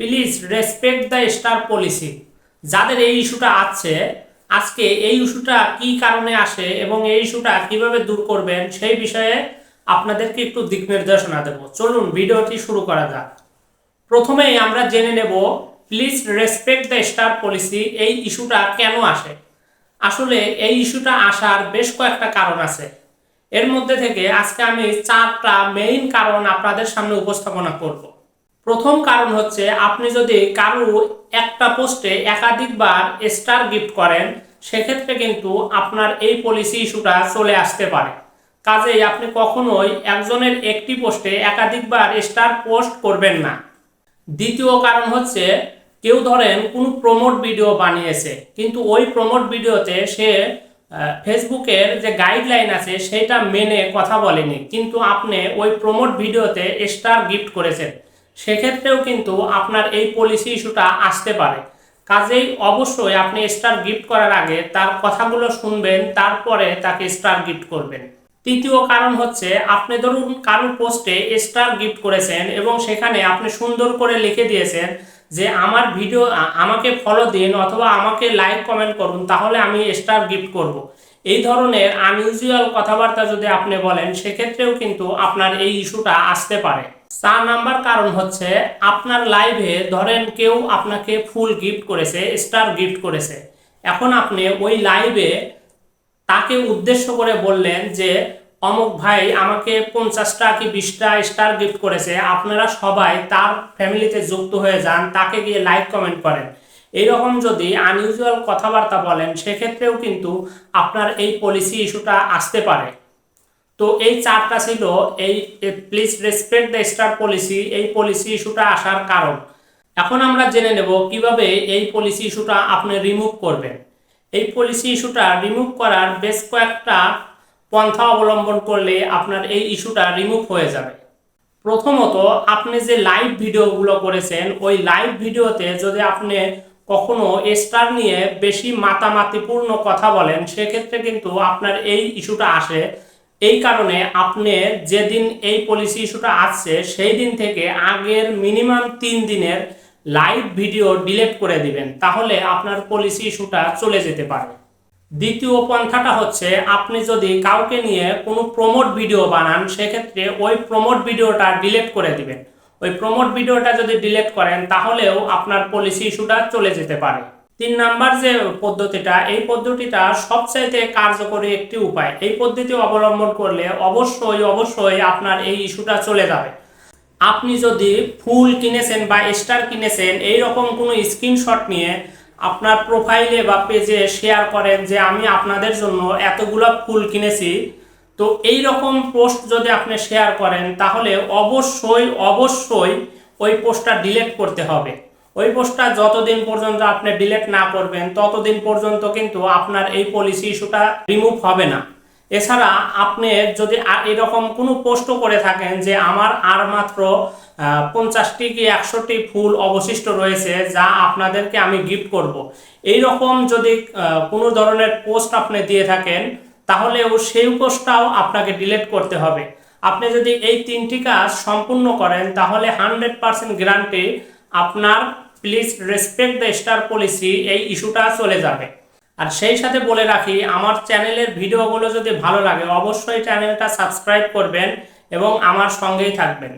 Please respect the star policy যাদের এই ইস্যুটা আছে, আজকে এই ইস্যুটা কি কারণে আসে এবং এই ইস্যুটা কীভাবে দূর করবেন, সেই বিষয়ে আপনাদেরকে একটু দিক নির্দেশনা দেবো। চলুন ভিডিওটি শুরু করা যাক। প্রথমেই আমরা জেনে নেব please respect the star policy এই ইস্যুটা কেন আসে? আসলে এই ইস্যুটা আসার বেশ কয়েকটা কারণ আছে। এর মধ্যে থেকে আজকে আমি চারটা মেইন কারণ আপনাদের সামনে উপস্থাপনা করব। প্রথম কারণ হচ্ছে আপনি যদি কারও একটা পোস্টে একাধিকবার স্টার গিফট করেন, সেক্ষেত্রে কিন্তু আপনার এই পলিসি ইস্যুটা চলে আসতে পারে। কাজেই আপনি কখনোই একজনের একটি পোস্টে একাধিকবার স্টার পোস্ট করবেন না। দ্বিতীয় কারণ হচ্ছে, কেউ ধরেন কোনো প্রমোট ভিডিও বানিয়েছে, কিন্তু ওই প্রমোট ভিডিওতে সে ফেসবুকের যে গাইডলাইন আছে, সেটা মেনে কথা বলেনি। কিন্তু আপনি ওই প্রমোট ভিডিওতে স্টার গিফট করেছেন। সেক্ষেত্রেও কিন্তু আপনার এই পলিসি ইস্যুটা আসতে পারে কাজেই অবশ্যই আপনি স্টার গিফট করার আগে তার কথাগুলো শুনবেন, তারপরে তাকে স্টার গিফট করবেন তৃতীয় কারণ হচ্ছে, আপনি ধরুন কারোর পোস্টে স্টার গিফট করেছেন এবং সেখানে আপনি সুন্দর করে লিখে দিয়েছেন যে, আমার ভিডিও আমাকে ফলো দিন অথবা আমাকে লাইক কমেন্ট করুন, তাহলে আমি স্টার গিফট করব। এই ধরনের আনইউজুয়াল কথাবার্তা যদি আপনি বলেন, সেক্ষেত্রেও কিন্তু আপনার এই ইস্যুটা আসতে পারে। চার নাম্বার কারণ হচ্ছে, আপনার লাইভে ধরেন কেউ আপনাকে ফুল গিফট করেছে স্টার গিফট করেছে। এখন আপনি ওই লাইভে তাকে উদ্দেশ্য করে বললেন যে, অমুক ভাই আমাকে পঞ্চাশটা কি বিশটা স্টার গিফট করেছে, আপনারা সবাই তার ফ্যামিলিতে যুক্ত হয়ে যান, তাকে গিয়ে লাইক কমেন্ট করেন। এইরকম যদি আনইউজুয়াল কথাবার্তা বলেন, সেক্ষেত্রেও কিন্তু আপনার এই পলিসি ইস্যুটা আসতে পারে। তো এই চারটা ছিল এই please respect the star policy এই পলিসি ইস্যুটা আসার কারণ। এখন আমরা জেনে নেব কীভাবে এই পলিসি ইস্যুটা আপনি রিমুভ করবেন। এই পলিসি ইস্যুটা রিমুভ করার বেশ কয়েকটা পন্থা অবলম্বন করলে আপনার এই ইস্যুটা রিমুভ হয়ে যাবে। প্রথমত, আপনি যে লাইভ ভিডিওগুলো করেছেন, ওই লাইভ ভিডিওতে যদি আপনি কখনো স্টার নিয়ে বেশি মাতামাতিপূর্ণ কথা বলেন, সেক্ষেত্রে কিন্তু আপনার এই ইস্যুটা আসে। এই কারণে আপনি যেদিন এই পলিসি ইস্যুটা আসছে, সেই দিন থেকে আগের মিনিমাম তিন দিনের লাইভ ভিডিও ডিলিট করে দিবেন, তাহলে আপনার পলিসি ইস্যুটা চলে যেতে পারে। দ্বিতীয় পন্থাটা হচ্ছে, আপনি যদি কাউকে নিয়ে কোনো প্রমোট ভিডিও বানান, সেক্ষেত্রে ওই প্রমোট ভিডিওটা ডিলিট করে দিবেন। ওই প্রমোট ভিডিওটা যদি ডিলিট করেন, তাহলেও আপনার পলিসি ইস্যুটা চলে যেতে পারে। তিন নাম্বার যে পদ্ধতিটা, এই পদ্ধতিটা সবচাইতে কার্যকরী একটি উপায়। এই পদ্ধতি অবলম্বন করলে অবশ্যই অবশ্যই আপনার এই ইস্যুটা চলে যাবে। আপনি যদি ফুল কিনেছেন বা স্টার কিনেছেন এই রকম কোনো স্ক্রিনশট নিয়ে আপনার প্রোফাইলে বা পেজে শেয়ার করেন যে, আমি আপনাদের জন্য এতগুলো ফুল কিনেছি। তো এই রকম পোস্ট যদি আপনি শেয়ার করেন, তাহলে অবশ্যই অবশ্যই ওই পোস্টটা ডিলিট করতে হবে ওই পোস্টটা যতদিন পর্যন্ত আপনি ডিলিট না করবেন, ততদিন পর্যন্ত কিন্তু আপনার এই পলিসি ইস্যুটা রিমুভ হবে না এছাড়া আপনি যদি এরকম কোনো পোস্টও করে থাকেন যে আমার আর মাত্র পঞ্চাশটি কি একশোটি ফুল অবশিষ্ট রয়েছে, যা আপনাদেরকে আমি গিফট করব। এই রকম যদি কোনো ধরনের পোস্ট আপনি দিয়ে থাকেন তাহলেও সেই পোস্টটাও আপনাকে ডিলিট করতে হবে। আপনি যদি এই তিনটি কাজ সম্পূর্ণ করেন, তাহলে হান্ড্রেড পার্সেন্ট গ্যারান্টি আপনার please respect the star policy এই ইস্যুটা চলে যাবে। আর সেই সাথে বলে রাখি, আমার চ্যানেলের ভিডিওগুলো যদি ভালো লাগে, অবশ্যই চ্যানেলটা সাবস্ক্রাইব করবেন এবং আমার সঙ্গেই থাকবেন।